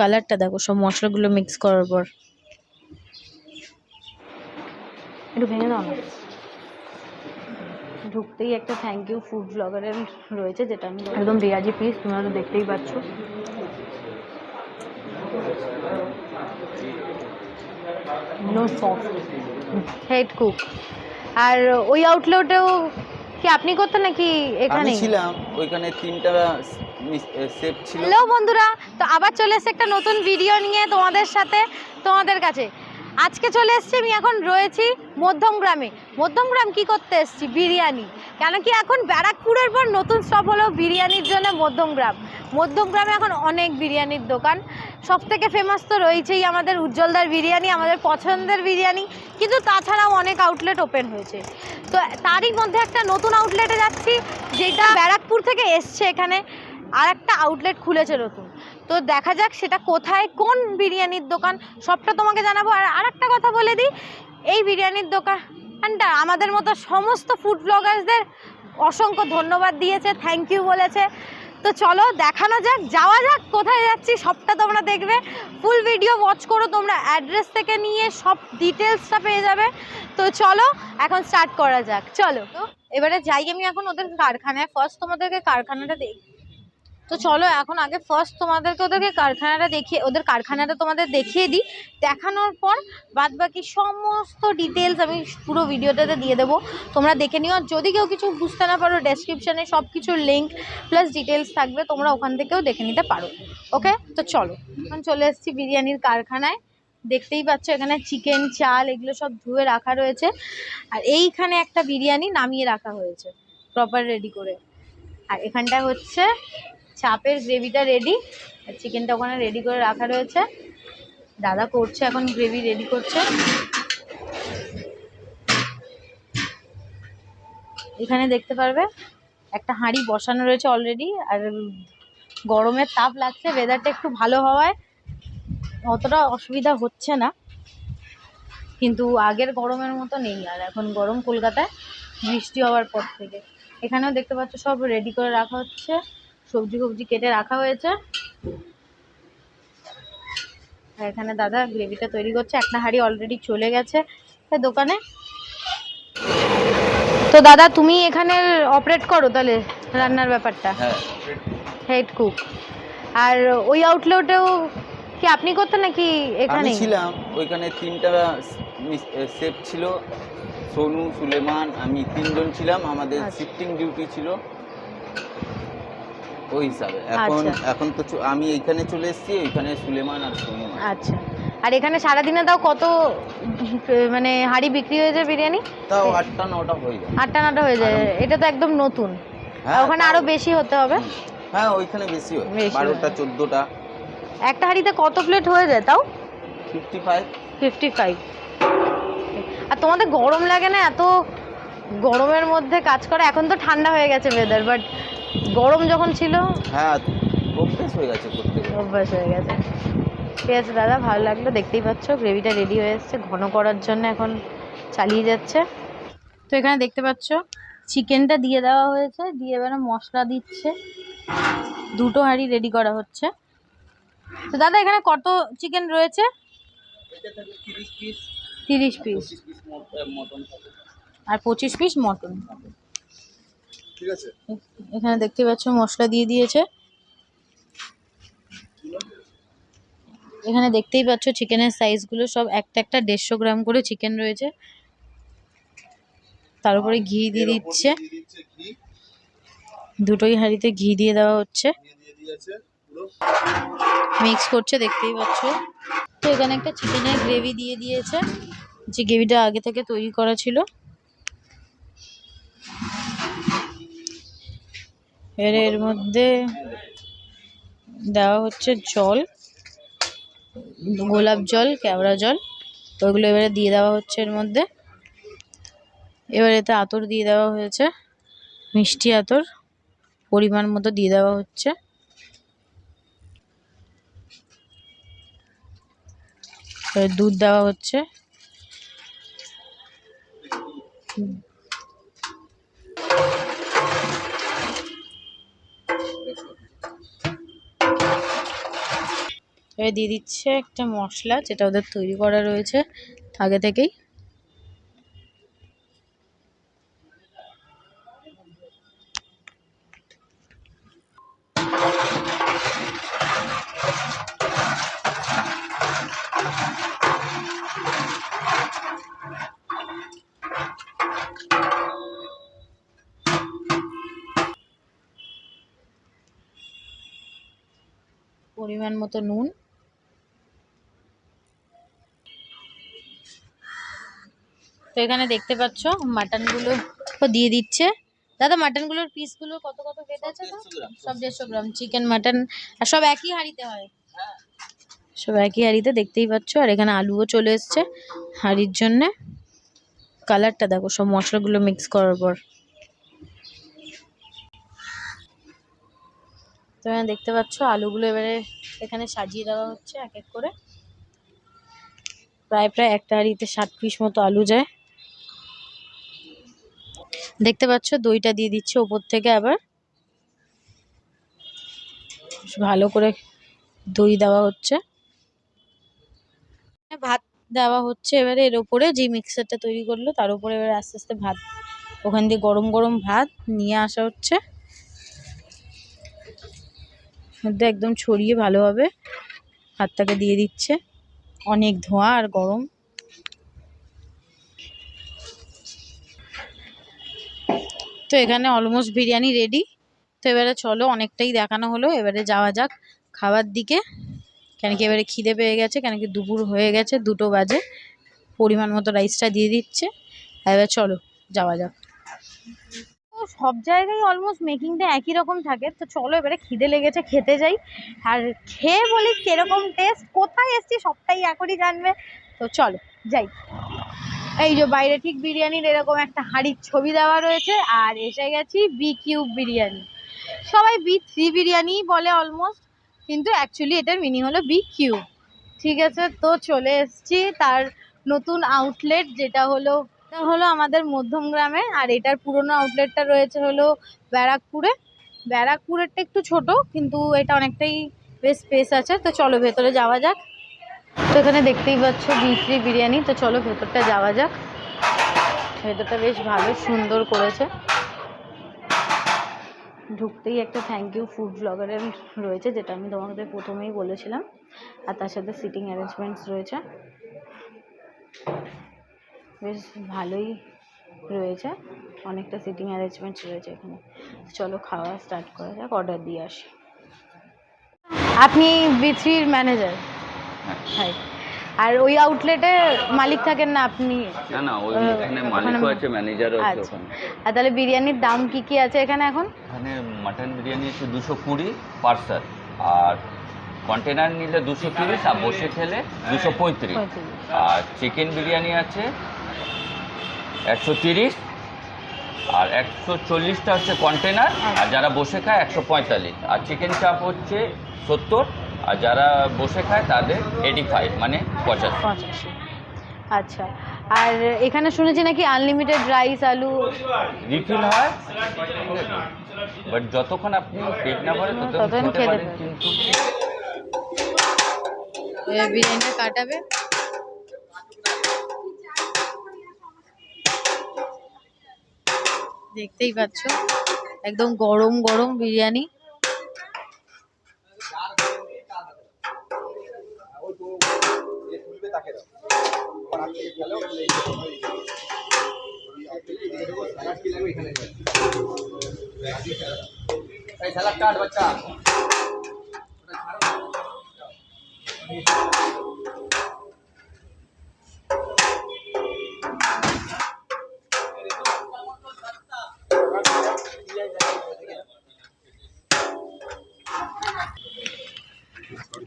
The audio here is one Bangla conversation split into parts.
কালারটা দেখো সব মশলাগুলো মিক্স করার পর। একটু ভেঙে দাও না। ঢুকতেই একটা থ্যাংক ইউ ফুড ব্লগারের রয়েছে যেটা আমি একদম রেয়াজি পিস তোমরা তো দেখতেই পাচ্ছ। নো সফট হেড কুক আর ওই আউটলেটেও কি আপনি করতেন নাকি এখানে আমি ছিলাম ওইখানে তিনটা সেফ হ্যালো বন্ধুরা, তো আবার চলে এসেছে একটা নতুন ভিডিও নিয়ে তোমাদের সাথে, তোমাদের কাছে। আজকে চলে এসেছি, আমি এখন রয়েছি মধ্যমগ্রামে মধ্যমগ্রাম কি করতে এসেছি? বিরিয়ানি। কেন কি এখন ব্যারাকপুরের পর নতুন স্টপ হলো বিরিয়ানির জন্য মধ্যমগ্রাম মধ্যমগ্রামে এখন অনেক বিরিয়ানির দোকান। সব থেকে ফেমাস তো রয়েছেই আমাদের উজ্জ্বলদার বিরিয়ানি, আমাদের পছন্দের বিরিয়ানি, কিন্তু তাছাড়াও অনেক আউটলেট ওপেন হয়েছে। তো তারই মধ্যে একটা নতুন আউটলেটে যাচ্ছি, যেটা ব্যারাকপুর থেকে এসছে এখানে। আর একটা আউটলেট খুলেছে নতুন। তো দেখা যাক সেটা কোথায়, কোন বিরিয়ানির দোকান, সবটা তোমাকে জানাব। আর আরেকটা কথা বলে দিই, এই বিরিয়ানির দোকানটা আমাদের মতো সমস্ত ফুড ব্লগার্সদের অসংখ্য ধন্যবাদ দিয়েছে থ্যাংক ইউ বলেছে। তো চলো, দেখানো যাক, যাওয়া যাক, কোথায় যাচ্ছি, সবটা তোমরা দেখবে। ফুল ভিডিও ওয়াচ করো, তোমরা অ্যাড্রেস থেকে নিয়ে সব ডিটেলসটা পেয়ে যাবে। তো চলো, এখন স্টার্ট করা যাক। চলো, তো এবারে যাই আমি এখন ওদের কারখানায়। ফার্স্ট তোমাদেরকে কারখানাটা দেখ তো চলো এখন আগে ফার্স্ট তোমাদেরকে ওদেরকে কারখানাটা দেখিয়ে ওদের কারখানাটা তোমাদের দেখিয়ে দিই। দেখানোর পর বাদ বাকি সমস্ত ডিটেলস আমি পুরো ভিডিওটাতে দিয়ে দেবো। তোমরা দেখে নিও। যদি কেউ কিছু বুঝতে না পারো ডেসক্রিপশানে সব কিছুর লিঙ্ক প্লাস ডিটেলস থাকবে, তোমরা ওখান থেকেও দেখে নিতে পারো। ওকে তো চলো, এখন চলে এসেছি বিরিয়ানির কারখানায়। দেখতেই পাচ্ছ এখানে চিকেন চাল, এগুলো সব ধুয়ে রাখা রয়েছে। আর এইখানে একটা বিরিয়ানি নামিয়ে রাখা হয়েছে প্রপার রেডি করে। আর এখানটা হচ্ছে চাপের গ্রেভিটা রেডি আর চিকেনটা ওখানে রেডি করে রাখা রয়েছে। দাদা করছে এখন গ্রেভি রেডি করছে। এখানে দেখতে পারবে, একটা হাঁড়ি বসানো রয়েছে অলরেডি আর গরমের তাপ লাগছে ওয়েদারটা একটু ভালো হওয়ায় অতটা অসুবিধা হচ্ছে না। কিন্তু আগের গরমের মতো নেই, আর এখন গরম কলকাতায় বৃষ্টি হওয়ার পর থেকে। এখানেও দেখতে পাচ্ছ সব রেডি করে রাখা হচ্ছে। সবজি ফবজি কেটে রাখা হয়েছে। আর এখানে দাদা গ্রেভিটা তৈরি করছে। একটা হাঁড়ি অলরেডি চলে গেছে দোকানে। তো দাদা তুমি এখানে অপারেট করো তাহলে রান্নার ব্যাপারটা? হ্যাঁ। হেড কুক আর ওই আউটলেটেও কি আপনি করতেন নাকি এখানে ছিলাম। ওইখানে তিনটা সেফ ছিল সোনু সুলেমান আমি তিনজন ছিলাম। আমাদের আচ্ছা। শিফটিং ডিউটি ছিল। ওই হিসাবে। এখন আচ্ছা। এখন তো আমি এইখানে চলে এসেছি ওইখানে সুলেমান আর আচ্ছা। আর এখানে সারাদিনে তাও কত মানে হাঁড়ি বিক্রি হয়ে যায় বিরিয়ানি? তাও আটটা নটা হয়ে যায়। আটটা নটা হয়ে যায়। এটা তো একদম নতুন। ওখানে তাও- আরও বেশি হতে হবে? হ্যাঁ ওইখানে বেশি হয়। বারোটা হয়। চোদ্দোটা। একটা হাঁড়িতে কত প্লেট হয়ে যায় তাও? Fifty five. Fifty five. আর তোমাদের গরম লাগে না? এত গরমের মধ্যে কাজ করা। এখন তো ঠান্ডা হয়ে গেছে ওয়েদার বাট গরম যখন ছিল হ্যাঁ অভ্যেস হয়ে গেছে করতে। অভ্যাস হয়ে গেছে। ঠিক আছে দাদা ভালো লাগল দেখতেই পাচ্ছ গ্রেভিটা রেডি হয়ে এসছে ঘন করার জন্য এখন চালিয়ে যাচ্ছে। তো এখানে দেখতে পাচ্ছ চিকেনটা দিয়ে দেওয়া হয়েছে দিয়ে এবারে মশলা দিচ্ছে। দুটো হাঁড়ি রেডি করা হচ্ছে। তো দাদা এখানে কত চিকেন রয়েছে? তিরিশ পিস আর পঁচিশ পিস মটন। এখানে দেখতে পাচ্ছ মশলা দিয়ে দিয়েছে। এখানে দেখতেই পাচ্ছ চিকেনের সাইজগুলো সব একটা একটা দেড়শো গ্রাম করে চিকেন রয়েছে। তার উপরে ঘি দিয়ে দিচ্ছে। দুটোই হাঁড়িতে ঘি দিয়ে দেওয়া হচ্ছে। মিক্স করছে দেখতেই পাচ্ছ। তো এখানে একটা চিকেনের গ্রেভি দিয়ে দিয়েছে। যে গ্রেভিটা আগে থেকে তৈরি করা ছিল। এর এর মধ্যে দেওয়া হচ্ছে জল, গোলাপ জল, কেওড়া জল, ওইগুলো এবারে দিয়ে দেওয়া হচ্ছে এর মধ্যে। এবার এতে আতর দিয়ে দেওয়া হয়েছে, মিষ্টি আতর পরিমাণ মতো দিয়ে দেওয়া হচ্ছে। দুধ দেওয়া হচ্ছে। এবার দিয়ে দিচ্ছে একটা মশলা, যেটা ওদের তৈরি করা রয়েছে আগে থেকেই। পরিমাণ মতো নুন। তো এখানে দেখতে পাচ্ছ, মাটনগুলো দিয়ে দিচ্ছে। দাদা, মাটনগুলোর পিসগুলো কত কত কেটেছে তো? সব দেড়শো গ্রাম। চিকেন মাটন আর সব একই হাঁড়িতে হয়। সব একই হাঁড়িতে, দেখতেই পাচ্ছ। আর এখানে আলুও চলে এসছে হাঁড়ির জন্যে। কালারটা দেখো, সব মশলাগুলো মিক্স করার পর। তো এখানে দেখতে পাচ্ছ, আলুগুলো এবারে এখানে সাজিয়ে দেওয়া হচ্ছে এক এক করে। প্রায় প্রায় একটা হাঁড়িতে ষাট পিস মতো আলু যায়। দেখতে পাচ্ছ, দইটা দিয়ে দিচ্ছে ওপর থেকে আবার। ভালো করে দই দেওয়া হচ্ছে। ভাত দেওয়া হচ্ছে এবারে এর ওপরে, যে মিক্সারটা তৈরি করল তার উপরে এবার আস্তে আস্তে ভাত, ওখান দিয়ে গরম গরম ভাত নিয়ে আসা হচ্ছে। মধ্যে একদম ছড়িয়ে ভালোভাবে ভাতটাকে দিয়ে দিচ্ছে। অনেক ধোঁয়া আর গরম। তো এখানে অলমোস্ট বিরিয়ানি রেডি তো এবারে চলো, অনেকটাই দেখানো হলো। এবারে যাওয়া যাক খাবার দিকে। কেন কি এবারে খিদে পেয়ে গেছে, কেন কি দুপুর হয়ে গেছে, দুটো বাজে। পরিমাণ মতো রাইসটা দিয়ে দিচ্ছে। এবার চলো, যাওয়া যাক। তো সব জায়গায় অলমোস্ট মেকিংটা একই রকম থাকে। তো চলো এবারে খিদে লেগেছে, খেতে যাই। আর খেয়ে বলি কীরকম টেস্ট কোথায় এসছি সবটাই এখনই জানবে। তো চলো, যাই। এই যে বাইরে ঠিক বিরিয়ানির এরকম একটা হাঁড়ির ছবি দেওয়া রয়েছে, আর এসে গেছি বি কিউব বিরিয়ানি। সবাই বি থ্রি বিরিয়ানি বলে অলমোস্ট কিন্তু অ্যাকচুয়ালি এটার মিনিং হলো বি কিউব ঠিক আছে, তো চলে এসছি তার নতুন আউটলেট যেটা হলো, এটা হলো আমাদের মধ্যম গ্রামে, আর এটার পুরনো আউটলেটটা রয়েছে হলো ব্যারাকপুরে। ব্যারাকপুরেরটা একটু ছোট, কিন্তু এটা অনেকটাই বেশ স্পেস আছে, তো চলো ভেতরে যাওয়া যাক। তো এখানে দেখতেই পাচ্ছ বিফ্রি বিরিয়ানি। তো চলো ভেতরটা যাওয়া যাক। ভেতরটা বেশ ভালো, সুন্দর করেছে। ঢুকতেই একটা থ্যাংক ইউ ফুড ব্লগারের রয়েছে, যেটা আমি তোমাদের প্রথমেই বলেছিলাম। আর তার সাথে সিটিং অ্যারেঞ্জমেন্টস রয়েছে। বেশ ভালোই রয়েছে। অনেকটা সিটিং অ্যারেঞ্জমেন্টস রয়েছে এখানে। চলো খাওয়া স্টার্ট করা যাক অর্ডার দিয়ে আসি। আপনি বিথ্রির ম্যানেজার হ্যাঁ। আর ওই আউটলেটে মালিক থাকেন না আপনি? না না ওই এখানে মালিকও আছে ম্যানেজারও আছে আচ্ছা। ওখানে। আর তাহলে বিরিয়ানির দাম কি কি আছে এখানে এখন? এখানে মাটন বিরিয়ানি আছে দুশো কুড়ি পার্সেল আর কন্টেনার নিলে দুশো তিরিশ আর বসে খেলে দুশো পঁয়ত্রিশ। পঁয়ত্রিশ। আর চিকেন বিরিয়ানি আছে একশো তিরিশ আর একশো চল্লিশটা হচ্ছে কন্টেনার আর যারা বসে খায় একশো পঁয়তাল্লিশ। আর চিকেন চাপ হচ্ছে সত্তর আর যারা বসে খায় তাদের এইটি ফাইভ মানে পঁচাশি। পঁচাশি। আচ্ছা। আর এখানে শুনেছি নাকি আনলিমিটেড রাইস আলু? রিফিল হয়। বাট যতক্ষণ আপনি পেট না ভরে ততক্ষণ খেতে পারেন পারেন। কিন্তু বিরিয়ানিটা কাটাবে? দেখতেই পাচ্ছ। একদম গরম গরম বিরিয়ানি।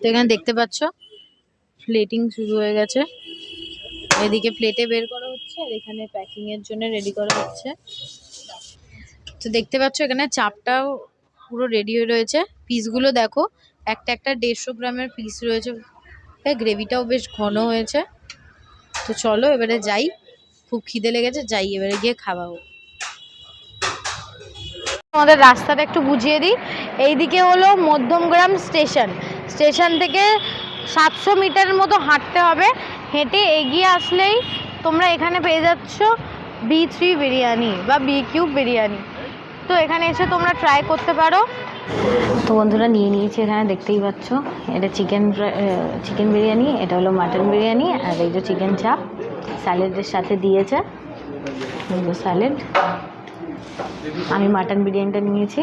তো এখানে দেখতে পাচ্ছ প্লেটিং শুরু হয়ে গেছে। এদিকে প্লেটে বের করা হচ্ছে, আর এখানে প্যাকিং এর জন্য রেডি করা হচ্ছে। তো দেখতে পাচ্ছ, এখানে চাপটাও পুরো রেডি হয়ে রয়েছে। পিসগুলো দেখো, একটা একটা দেড়শো গ্রামের পিস রয়েছে। হ্যাঁ গ্রেভিটাও বেশ ঘন হয়েছে। তো চলো, এবারে যাই। খুব খিদে লেগেছে, যাই এবারে গিয়ে খাওয়া হোক আমাদের রাস্তাটা একটু বুঝিয়ে দিই। এইদিকে হলো মধ্যমগ্রাম স্টেশন। স্টেশন থেকে সাতশো মিটারের মতো হাঁটতে হবে। হেঁটে এগিয়ে আসলেই তোমরা এখানে পেয়ে যাচ্ছ বি থ্রি বিরিয়ানি বা বি কিউব বিরিয়ানি। তো এখানে এসে তোমরা ট্রাই করতে পারো। তো বন্ধুরা নিয়ে নিয়েছি এখানে, দেখতেই পাচ্ছ। এটা চিকেন চিকেন বিরিয়ানি, এটা হলো মাটন বিরিয়ানি, আর এই যে চিকেন চাপ স্যালাডের সাথে দিয়েছে। স্যালাড আমি মাটন বিরিয়ানিটা নিয়েছি।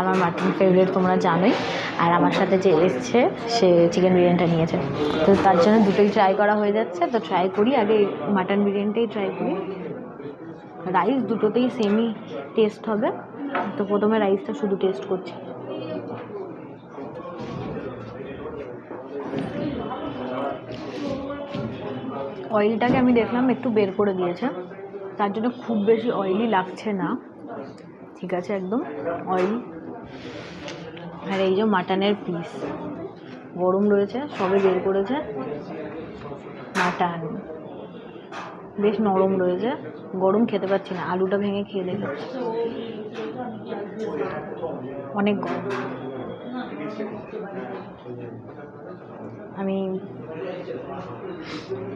আমার মাটন ফেভারিট তোমরা জানোই। আর আমার সাথে যে এসছে, সে চিকেন বিরিয়ানিটা নিয়েছে। তো তার জন্য দুটোই ট্রাই করা হয়ে যাচ্ছে। তো ট্রাই করি, আগে মাটন বিরিয়ানিটাই ট্রাই করি। রাইস দুটোতেই সেমই টেস্ট হবে। তো প্রথমে রাইসটা শুধু টেস্ট করছি। অয়েলটাকে আমি দেখলাম একটু বের করে দিয়েছে। তার জন্য খুব বেশি অয়েলি লাগছে না। ঠিক আছে একদম অয়েল আর এই যে মাটনের পিস গরম রয়েছে, সবে বের করেছে। মাটন বেশ নরম রয়েছে। গরম খেতে পাচ্ছি না, আলুটা ভেঙে খেয়ে দেখে অনেক গরম। আমি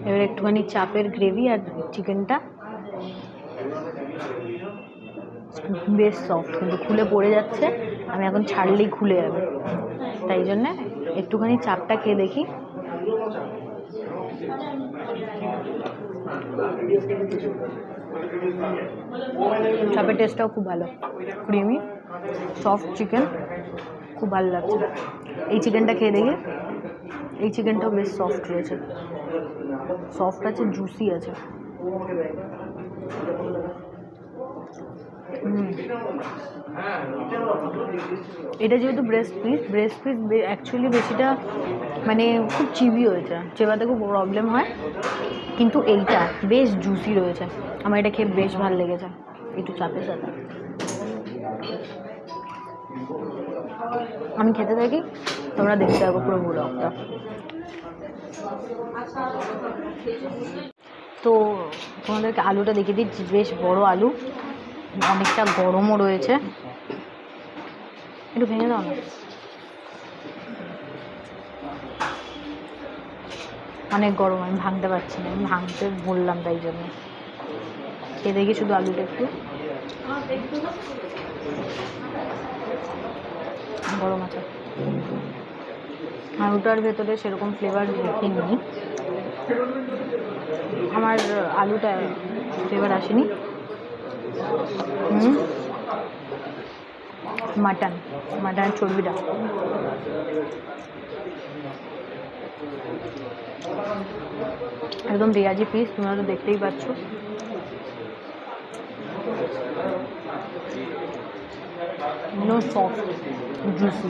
এবার একটুখানি চাপের গ্রেভি আর চিকেনটা বেশ সফট কিন্তু খুলে পড়ে যাচ্ছে। আমি এখন ছাড়লেই খুলে যাবে। তাই জন্যে একটুখানি চাপটা খেয়ে দেখি। চাপের টেস্টটাও খুব ভালো। ক্রিমি সফট চিকেন খুব ভালো লাগছে। এই চিকেনটা খেয়ে দেখি। এই চিকেনটাও বেশ সফট রয়েছে। সফট আছে জুসি আছে। হুম। এটা যেহেতু breast piece breast piece actually বেশিটা মানে খুব চিবি হয়েছে। চেবাতে খুব প্রবলেম হয়। কিন্তু এইটা বেশ জুসি রয়েছে। আমার এটা খেয়ে বেশ ভালো লেগেছে। একটু চাপের সাথে। আমি খেতে থাকি। তোমরা দেখতে থাকো পুরো ব্লগটা তো তোমাদেরকে আলুটা দেখিয়ে দিচ্ছি। বেশ বড় আলু। অনেকটা গরমও রয়েছে। একটু ভেঙে দাও অনেক গরম, আমি ভাঙতে পারছি না, আমি ভাঙতে বললাম তাই জন্য। খেয়ে দেখি শুধু আলুটা একটু। গরম আছে। আলুটার ভেতরে সেরকম ফ্লেভার দেখিনি। আমার আলুটা ফ্লেভার আসেনি। মাটন। মাটনের চর্বিটা। একদম রেয়াজি পিস তোমরা তো দেখতেই পাচ্ছ। জুসি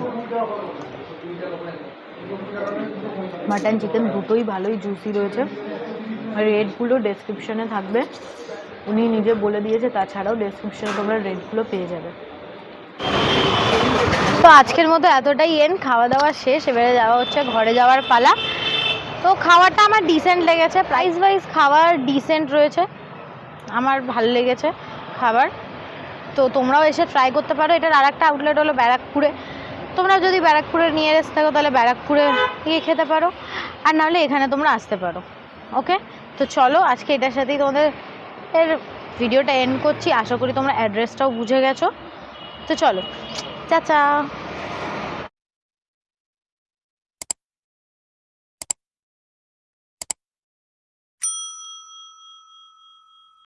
মাটন চিকেন দুটোই ভালোই জুসি রয়েছে। রেটগুলো ডেসক্রিপশনে থাকবে। উনি নিজে বলে দিয়েছে, তাছাড়াও ডেসক্রিপশনে তোমরা রেটগুলো পেয়ে যাবে। তো আজকের মতো এতটাই, এন খাওয়া দাওয়া শেষ, এবারে যাওয়া হচ্ছে ঘরে যাওয়ার পালা। তো খাওয়াটা আমার ডিসেন্ট লেগেছে প্রাইস ওয়াইজ খাবার ডিসেন্ট রয়েছে, আমার ভালো লেগেছে খাবার। তো তোমরাও এসে ট্রাই করতে পারো, এটার আর একটা আউটলেট হলো ব্যারাকপুরে। তোমরা যদি ব্যারাকপুরে নিয়ারেস্ট থাকো, তাহলে ব্যারাকপুরে গিয়ে খেতে পারো। আর নাহলে এখানে তোমরা আসতে পারো ওকে তো চলো, আজকে এটার সাথেই তোমাদের এর ভিডিওটা এন্ড করছি। আশা করি তোমরা অ্যাড্রেসটাও বুঝে গেছো। তো চলো। চাচা।